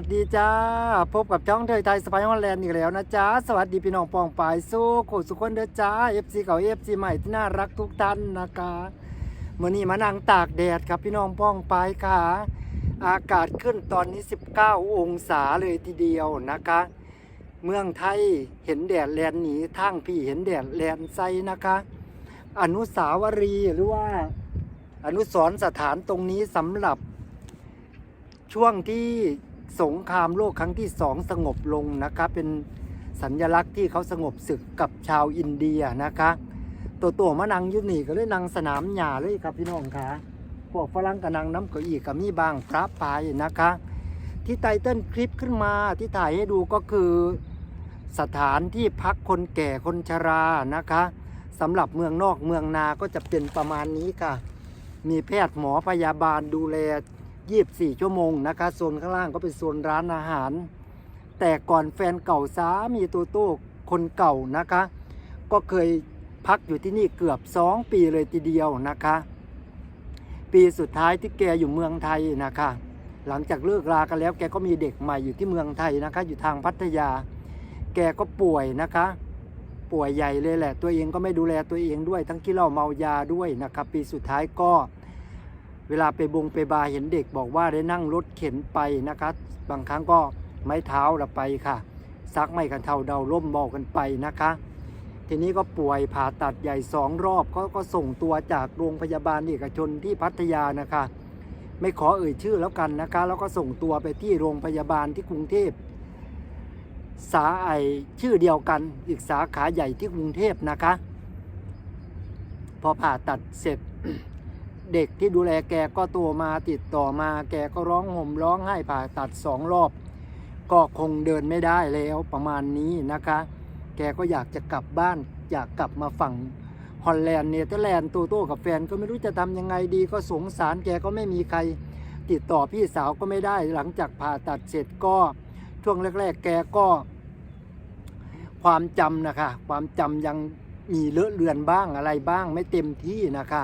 สวัสดีจ้า พบกับช่องเทยไทยสไปฮอลแลนด์อีกแล้วนะจ๊ะสวัสดีพี่น้องปองปายสู้โคสุขคนเด้อจ้า FC เก่า FC ใหม่ที่น่ารักทุกท่านนะคะมื่อนี้มานั่งตากแดดครับพี่น้องปองปายค่ะ อากาศขึ้นตอนนี้ 19 องศาเลยทีเดียวนะคะ เมืองไทยเห็นแดดแลนหนีทางพี่เห็นแดดแลนไซนะคะ อนุสาวรีย์หรือว่า อนุสรสถานตรงนี้สำหรับช่วงที่ สงครามโลกครั้งที่สองสงบลงนะคะเป็นสัญลักษณ์ที่เขาสงบศึกกับชาวอินเดียนะคะ ตัวตัวมานังยุนี่ก็เลยนังสนามหญ้าเลยครับพี่น้องค่ะพวกฝรั่งก็นังน้ำเก้าอี้ก็มีบางพระปายนะคะ ที่ไตเติ้ลคลิปขึ้นมาที่ถ่ายให้ดูก็คือสถานที่พักคนแก่คนชรานะคะสำหรับเมืองนอกเมืองนาก็จะเป็นประมาณนี้ค่ะ มีแพทย์หมอพยาบาลดูแล 24 ชั่วโมงนะคะโซนข้างล่างก็เป็นโซนร้านอาหาร แต่ก่อนแฟนเก่าสามีโตโต้คนเก่านะคะ ก็เคยพักอยู่ที่นี่เกือบ 2 ปีเลยทีเดียวนะคะ ปีสุดท้ายที่แกอยู่เมืองไทยนะคะ หลังจากเลิกรากันแล้วแกก็มีเด็กใหม่อยู่ที่เมืองไทยนะคะ อยู่ทางพัทยา แกก็ป่วยนะคะ ป่วยใหญ่เลยแหละ ตัวเองก็ไม่ดูแลตัวเองด้วย ทั้งขี้เหล้าเมายาด้วยนะครับ ปีสุดท้ายก็ เวลาไปบงไปบาเห็นเด็กบอกว่าได้นั่งรถเข็นไปนะคะ บางครั้งก็ไม้เท้าละไปค่ะ ซักไม่กันเท่าเดาล่มบอกกันไปนะคะ ทีนี้ก็ป่วยผ่าตัดใหญ่สองรอบก็ก็ส่งตัวจากโรงพยาบาลเอกชนที่พัทยานะคะ ไม่ขอเอ่ยชื่อแล้วกันนะคะ แล้วก็ส่งตัวไปที่โรงพยาบาลที่กรุงเทพสาไอชื่อเดียวกันอีกสาขาใหญ่ที่กรุงเทพนะคะ พอผ่าตัดเสร็จ เด็กที่ดูแลแกก็ตัวมาติดต่อมา แกก็ร้องห่มร้องไห้ผ่าตัดสองรอบ ก็คงเดินไม่ได้แล้วประมาณนี้นะคะ แกก็อยากจะกลับบ้าน อยากกลับมาฝั่งฮอลแลนด์เนเธอร์แลนด์โตโต้กับแฟนก็ไม่รู้จะทำยังไงดีก็สงสารแกก็ไม่มีใคร ติดต่อพี่สาวก็ไม่ได้หลังจากผ่าตัดเสร็จก็ช่วงแรก ๆ แกก็ ความจำนะคะ ความจำยังมีเลอะเลือนบ้างอะไรบ้างไม่เต็มที่นะคะ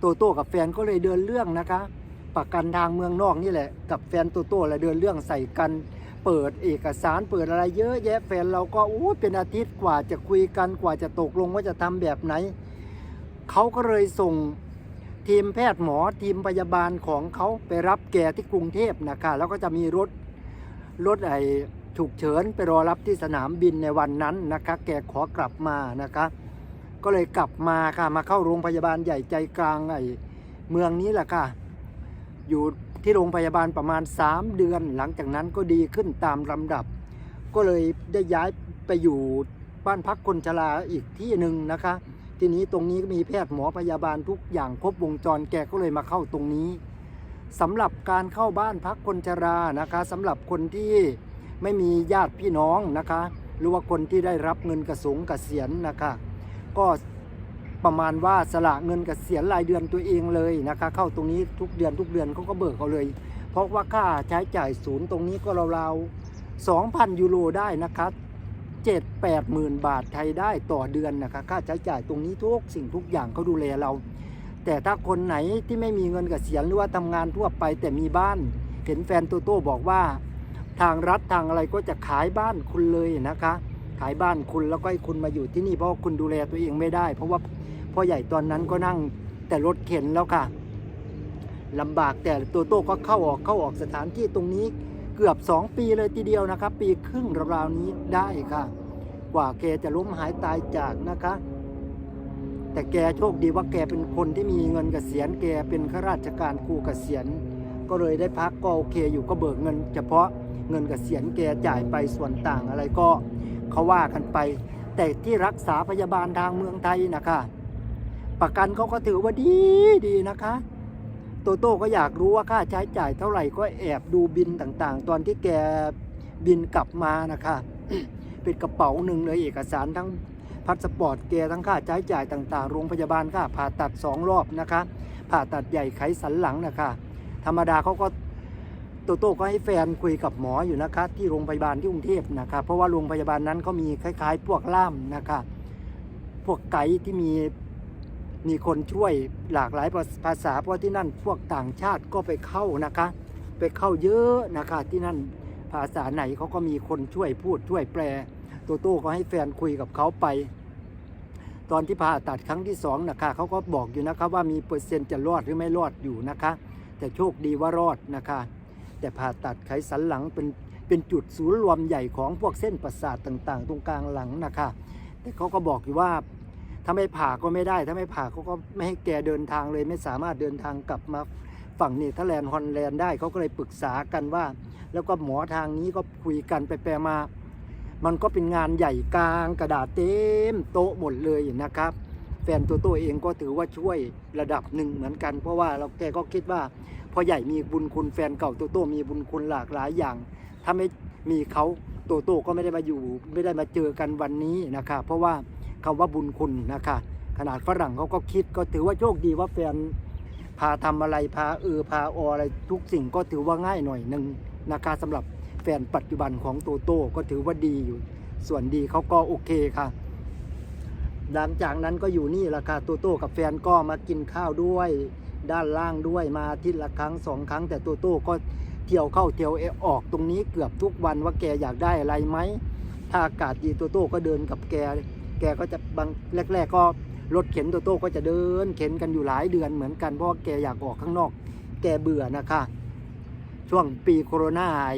โตโต้กับแฟนก็เลยเดินเรื่องนะคะ ประกันทางเมืองนอกนี่แหละ กับแฟนโตโต้เลยเดินเรื่องใส่กันเปิดเอกสารเปิดอะไรเยอะแยะแฟนเราก็อู้เป็นอาทิตย์กว่าจะคุยกันกว่าจะตกลงว่าจะทำแบบไหน เขาก็เลยส่งทีมแพทย์หมอทีมพยาบาลของเขาไปรับแกที่กรุงเทพนะคะแล้วก็จะมีรถรถไอฉุกเฉินไปรอรับที่สนามบินในวันนั้นนะคะ แกขอกลับมานะคะ ก็เลยกลับมาค่ะมาเข้าโรงพยาบาลใหญ่ใจกลางไอ้เมืองนี้แหละค่ะ อยู่ที่โรงพยาบาลประมาณ 3 เดือน หลังจากนั้นก็ดีขึ้นตามลำดับ ก็เลยได้ย้ายไปอยู่บ้านพักคนชราอีกที่หนึ่งนะคะ ทีนี้ตรงนี้ก็มีแพทย์หมอพยาบาลทุกอย่างครบวงจรแกก็เลยมาเข้าตรงนี้สำหรับการเข้าบ้านพักคนชรานะคะสำหรับคนที่ไม่มีญาติพี่น้องนะคะ หรือว่าคนที่ได้รับเงินกระสงกระเสียนนะคะ ก็ประมาณว่าสละเงินกเกษียณรายเดือนตัวเองเลยนะคะ เข้าตรงนี้ทุกเดือนทุกเดือนเขาก็เบิกเขาเลย เพราะว่าค่าใช้จ่ายศูนย์ตรงนี้ก็ราวๆสองพันยูโรได้นะคะเจ็ดแปดหมื่นบาทไทยได้ต่อเดือนนะคะ ค่าใช้จ่ายตรงนี้ทุกสิ่งทุกอย่างเขาดูแลเรา แต่ถ้าคนไหนที่ไม่มีเงินกเกษียณหรือว่าทำงานทั่วไปแต่มีบ้าน เห็นแฟนโตโต้บอกว่า ทางรัฐทางอะไรก็จะขายบ้านคุณเลยนะคะ ขายบ้านคุณแล้วก็ให้คุณมาอยู่ที่นี่เพราะว่าคุณดูแลตัวเองไม่ได้ เพราะว่าพ่อใหญ่ตอนนั้นก็นั่งแต่รถเข็นแล้วค่ะลำบากแต่ตัวโต้ก็เข้าออกเข้าออกสถานที่ตรงนี้เกือบ 2 ปีเลยทีเดียวนะครับ ปีครึ่งราวๆนี้ได้ค่ะ กว่าแกจะล้มหายตายจากนะคะ แต่แกโชคดีว่าแกเป็นคนที่มีเงินกเกษียณแกเป็นข้าราชการครูกเกษียณ ก็เลยได้พักก็โอเคอยู่ก็เบิกเงิน เฉพาะเงินกเกษียณแกจ่ายไปส่วนต่างอะไรก็ เขาว่ากันไป แต่ที่รักษาพยาบาลทางเมืองไทยนะคะ ประกันเขาก็ถือว่าดีดีนะคะ โตโต้ก็อยากรู้ว่าค่าใช้จ่ายเท่าไหร่ก็แอบดูบินต่างๆ ตอนที่แกบินกลับมานะคะเป็นกระเป๋าหนึ่งเลยเอกสารทั้งพาสปอร์ตแกทั้งค่าใช้จ่ายต่างๆ โรงพยาบาลค่าผ่าตัดสองรอบนะคะ ผ่าตัดใหญ่ไขสันหลังนะคะ ธรรมดาเขาก็ ตโต้ก็ให้แฟนคุยกับหมออยู่นะคะที่โรงพยาบาลที่กรุงเทพนะคะเพราะว่าโรงพยาบาลนั้นเขามีคล้าย ๆ พวกล่ามนะคะพวกไกด์ที่มีมีคนช่วยหลากหลายภาษาเพราะที่นั่นพวกต่างชาติก็ไปเข้านะคะ ไปเข้าเยอะนะคะที่นั่นภาษาไหนเขาก็มีคนช่วยพูดช่วยแปลโตโต้ก็ให้แฟนคุยกับเขาไป ตอนที่ผ่าตัดครั้งที่สองนะคะเขาก็บอกอยู่นะคะว่ามีเปอร์เซ็นต์จะรอดหรือไม่รอดอยู่นะคะ แต่โชคดีว่ารอดนะคะ แต่ผ่าตัดไขสันหลังเป็นเป็นจุดศูนย์รวมใหญ่ของพวกเส้นประสาทต่างๆ ตรงกลางหลังนะคะ แต่เขาก็บอกอยู่ว่าถ้าไม่ผ่าก็ไม่ได้ ถ้าไม่ผ่าเขาก็ไม่ให้แกเดินทางเลย ไม่สามารถเดินทางกลับมาฝั่งเนเธอร์แลนด์ฮอลแลนด์ได้เขาก็เลยปรึกษากันว่า แล้วก็หมอทางนี้ก็คุยกันไปแปลมา มันก็เป็นงานใหญ่กลางกระดาษเต็มโต๊ะหมดเลยนะครับ แฟนตัวตัวเองก็ถือว่าช่วยระดับหนึ่งเหมือนกัน เพราะว่าเราแกก็คิดว่า พอใหญ่มีบุญคุณแฟนเก่าตัวโตมีบุญคุณหลากหลายอย่าง ถ้าไม่มีเขาโตโต้ก็ไม่ได้มาอยู่ไม่ได้มาเจอกันวันนี้นะคะ เพราะว่าคำว่าบุญคุณนะคะขนาดฝรั่งเขาก็คิดก็ถือว่าโชคดีว่าแฟนพาทำอะไรพาเออพาออะไรทุกสิ่งก็ถือว่าง่ายหน่อยหนึ่งนะคะสำหรับแฟนปัจจุบันของโตโต้ก็ถือว่าดีอยู่ ส่วนดีเขาก็โอเคค่ะ หลังจากนั้นก็อยู่นี่แหละค่ะโตโต้กับแฟนก็มากินข้าวด้วย ด้านล่างด้วยมาทิตละครั้งสองครั้ง แต่โตโต้ก็เที่ยวเข้าเที่ยวออกตรงนี้เกือบทุกวันว่าแกอยากได้อะไรไหมถ้าอากาศดีโตโต้ก็เดินกับแก แกก็จะบางแรก ๆ ก็รถเข็นโตโต้ก็จะเดิน เข็นกันอยู่หลายเดือนเหมือนกันเพราะว่าแกอยากออกข้างนอก แกเบื่อนะคะ ช่วงปีโคโรนาไอ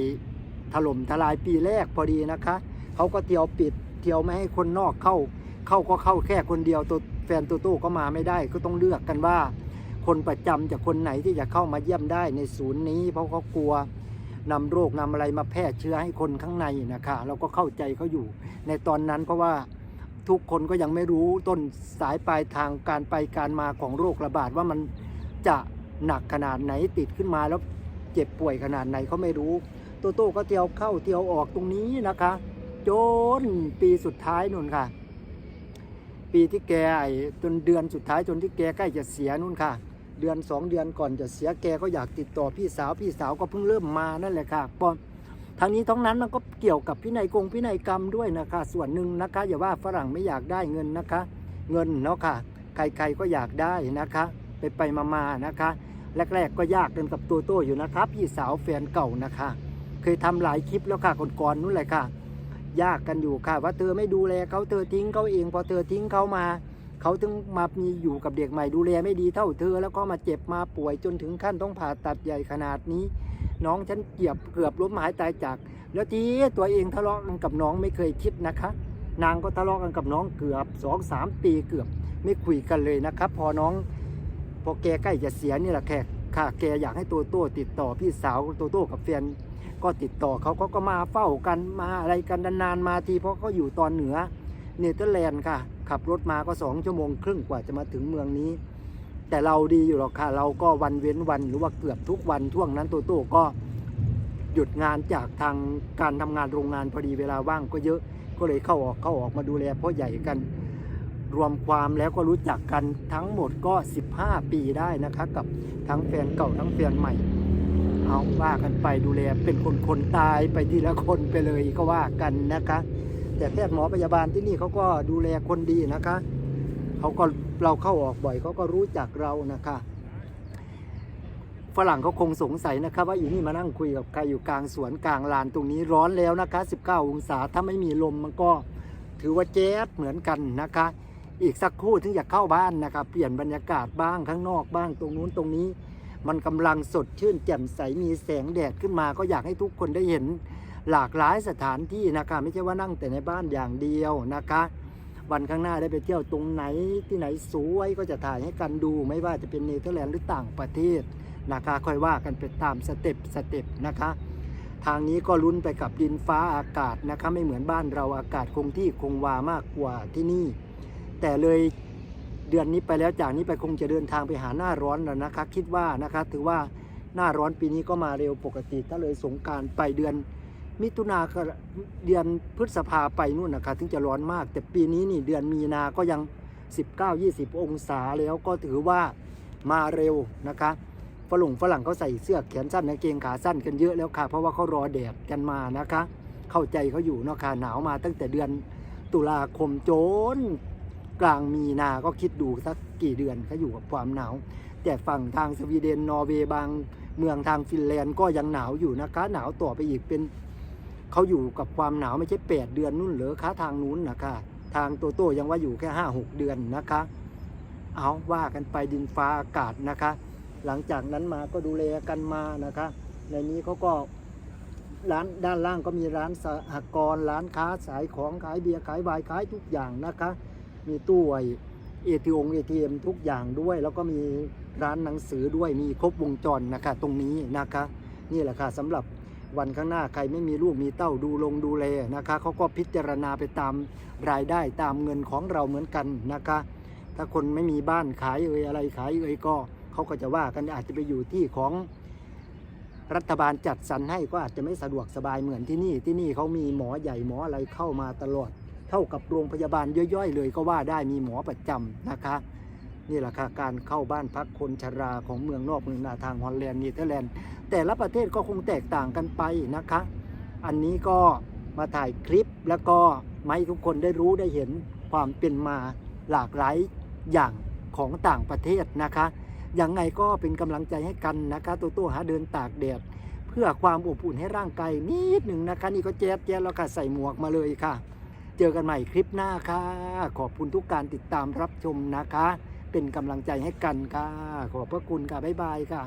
ถล่มทลายปีแรกพอดีนะคะเขาก็เที่ยวปิดเที่ยวไม่ให้คนนอกเข้า เข้าก็เข้าแค่คนเดียวตัวแฟนโตโต้ก็มาไม่ได้ก็ต้องเลือกกันว่า คนประจำจากคนไหนที่จะเข้ามาเยี่ยมได้ในศูนย์นี้ เพราะเขากลัวนำโรคนำอะไรมาแพร่เชื้อให้คนข้างในนะคะเราก็เข้าใจเขาอยู่ ในตอนนั้นเพราะว่าทุกคนก็ยังไม่รู้ต้นสายปลายทางการไปการมาของโรคระบาดว่ามันจะหนักขนาดไหนติดขึ้นมาแล้วเจ็บป่วยขนาดไหนเขาไม่รู้โตโต้ก็เที่ยวเข้าเที่ยวออกตรงนี้นะคะจนปีสุดท้ายนู่นค่ะ ปีที่แกไอ้จนเดือนสุดท้ายจนที่แกใกล้จะเสียนู่นค่ะ เดือนสองเดือนก่อนจะเสียแกก็อยากติดต่อพี่สาวพี่สาวก็เพิ่งเริ่มมานั่นแหละค่ะปอนทางนี้ทั้งนั้นมันก็เกี่ยวกับพินัยกงพินัยกรรมด้วยนะคะ ส่วนหนึ่งนะคะ อย่าว่าฝรั่งไม่อยากได้เงินนะคะ เงินเนาะค่ะ ใครๆก็อยากได้นะคะ ไปไปๆมาๆนะคะ แรก ๆ ก็ยากกันกับตัวโต้อยู่นะครับพี่สาวแฟนเก่านะคะ เคยทำหลายคลิปแล้วค่ะก่อนๆนู้นเลยค่ะ ยากกันอยู่ค่ะ ว่าเธอไม่ดูแลเขาเธอทิ้งเขาเองพอเธอทิ้งเขามา เขาถึงมามีอยู่กับเด็กใหม่ดูแลไม่ดีเท่าเธอ แล้วก็มาเจ็บมาป่วยจนถึงขั้นต้องผ่าตัดใหญ่ขนาดนี้ น้องฉันเกียบเกือบล้มหายตายจาก แล้วทีตัวเองทะเลาะกันกับน้องไม่เคยคิดนะคะ นางก็ทะเลาะกันกับน้องเกือบสองสามปีเกือบไม่คุยกันเลยนะครับ พอน้องพอแกใกล้จะเสียนี่แหละแขกค่ะแกอยากให้โตโต้ติดต่อพี่สาวโตโต้กับแฟนก็ติดต่อเขาเขาก็มาเฝ้ากันมาอะไรกันนานๆมาทีเพราะเขาอยู่ตอนเหนือเนเธอร์แลนด์ค่ะ ขับรถมาก็สองชั่วโมงครึ่งกว่าจะมาถึงเมืองนี้ แต่เราดีอยู่หรอกค่ะ เราก็วันเว้นวันหรือว่าเกือบทุกวันช่วงนั้นโตโต้ก็หยุดงานจากทางการทำงานโรงงานพอดีเวลาว่างก็เยอะก็เลยเข้าออกเข้าออกมาดูแลพ่อใหญ่กัน รวมความแล้วก็รู้จักกันทั้งหมดก็ 15 ปีได้นะคะกับทั้งแฟนเก่าทั้งแฟนใหม่ เอาว่ากันไปดูแลเป็นคนคนตายไปทีละคนไปเลยก็ว่ากันนะคะ แต่แพทย์หมอพยาบาลที่นี่เขาก็ดูแลคนดีนะคะเขาก็เราเข้าออกบ่อยเขาก็รู้จักเรานะคะฝรั่งเขาคงสงสัยนะคะว่าอยู่นี่มานั่งคุยกับใครอยู่กลางสวนกลางลานตรงนี้ร้อนแล้วนะคะ 19 องศาถ้าไม่มีลมมันก็ถือว่าแจ๊ดเหมือนกันนะคะ อีกสักครู่ถึงจะเข้าบ้านนะคะเปลี่ยนบรรยากาศบ้างข้างนอกบ้างตรงนู้นตรงนี้ มันกำลังสดชื่นแจ่มใสมีแสงแดดขึ้นมาก็อยากให้ทุกคนได้เห็น หลากหลายสถานที่นะคะไม่ใช่ว่านั่งแต่ในบ้านอย่างเดียวนะคะ วันข้างหน้าได้ไปเที่ยวตรงไหนที่ไหนสวยก็จะถ่ายให้กันดูไม่ว่าจะเป็นเนเธอร์แลนด์หรือต่างประเทศนะคะค่อยว่ากันไปตามสเต็ปสเต็ปนะคะ ทางนี้ก็ลุ้นไปกับดินฟ้าอากาศนะคะไม่เหมือนบ้านเราอากาศคงที่คงวามากกว่าที่นี่ แต่เลยเดือนนี้ไปแล้วจากนี้ไปคงจะเดินทางไปหาหน้าร้อนแล้วนะคะ คิดว่านะคะถือว่าหน้าร้อนปีนี้ก็มาเร็วปกติ ถ้าเลยสงการไปเดือน มิถุนาก็เดือนพฤษภาไปนู่นนะคะถึงจะร้อนมาก แต่ปีนี้นี่เดือนมีนาก็ยัง 19-20 องศาแล้วก็ถือว่ามาเร็วนะคะฝรั่งฝรั่งเขาใส่เสื้อแขนสั้นกางเกงขาสั้นกันเยอะแล้วค่ะ เพราะว่าเขารอแดดกันมานะคะ เข้าใจเขาอยู่เนาะค่ะหนาวมาตั้งแต่เดือนตุลาคมโจนกลางมีนาก็คิดดูสักกี่เดือนเขาอยู่กับความหนาว แต่ฝั่งทางสวีเดนนอร์เวย์บางเมืองทางฟินแลนด์ก็ยังหนาวอยู่นะคะ หนาวต่อไปอีกเป็น เขาอยู่กับความหนาวไม่ใช่แปดเดือนนู่นเหรอคะทางนู้นนะคะทางโตโต้ยังว่าอยู่แค่ห้าหกเดือนนะคะ เอาว่ากันไปดินฟ้าอากาศนะคะ หลังจากนั้นมาก็ดูแลกันมานะคะ ในนี้เขาก็ร้านด้านล่างก็มีร้านสหกรณ์ร้านค้าสายของขายเบียร์ขายไวน์ขายทุกอย่างนะคะ มีตู้ไอเอทีองเอทีเอ็มทุกอย่างด้วย แล้วก็มีร้านหนังสือด้วยมีครบวงจรนะคะ ตรงนี้นะคะ นี่แหละค่ะสำหรับ วันข้างหน้าใครไม่มีลูกมีเต้าดูลงดูแลนะคะเขาก็พิจารณาไปตามรายได้ตามเงินของเราเหมือนกันนะคะ ถ้าคนไม่มีบ้านขายเอ่ยอะไรขายเอ่ยก็เขาก็จะว่ากันอาจจะไปอยู่ที่ของรัฐบาลจัดสรรให้ก็อาจจะไม่สะดวกสบายเหมือนที่นี่ที่นี่เขามีหมอใหญ่หมออะไรเข้ามาตลอด เท่ากับโรงพยาบาลย่อยๆ เลยก็ว่าได้มีหมอประจำนะคะ นี่แหละค่ะการเข้าบ้านพักคนชราของเมืองนอกเมืองนาทางฮอลแลนด์เนเธอร์แลนด์แต่ละประเทศก็คงแตกต่างกันไปนะคะ อันนี้ก็มาถ่ายคลิปแล้วก็มาให้ทุกคนได้รู้ได้เห็นความเป็นมาหลากหลายอย่างของต่างประเทศนะคะยังไงก็เป็นกำลังใจให้กันนะคะตัวตัวหาเดินตากแดดเพื่อความอบอุ่นให้ร่างกายนิดหนึ่งนะคะ นี่ก็แจ๊ดแจ๊ดแล้วค่ะใส่หมวกมาเลยค่ะ เจอกันใหม่คลิปหน้าค่ะ ขอบคุณทุกการติดตามรับชมนะคะ เป็นกำลังใจให้กันค่ะ ขอบพระคุณค่ะ บ๊ายบายค่ะ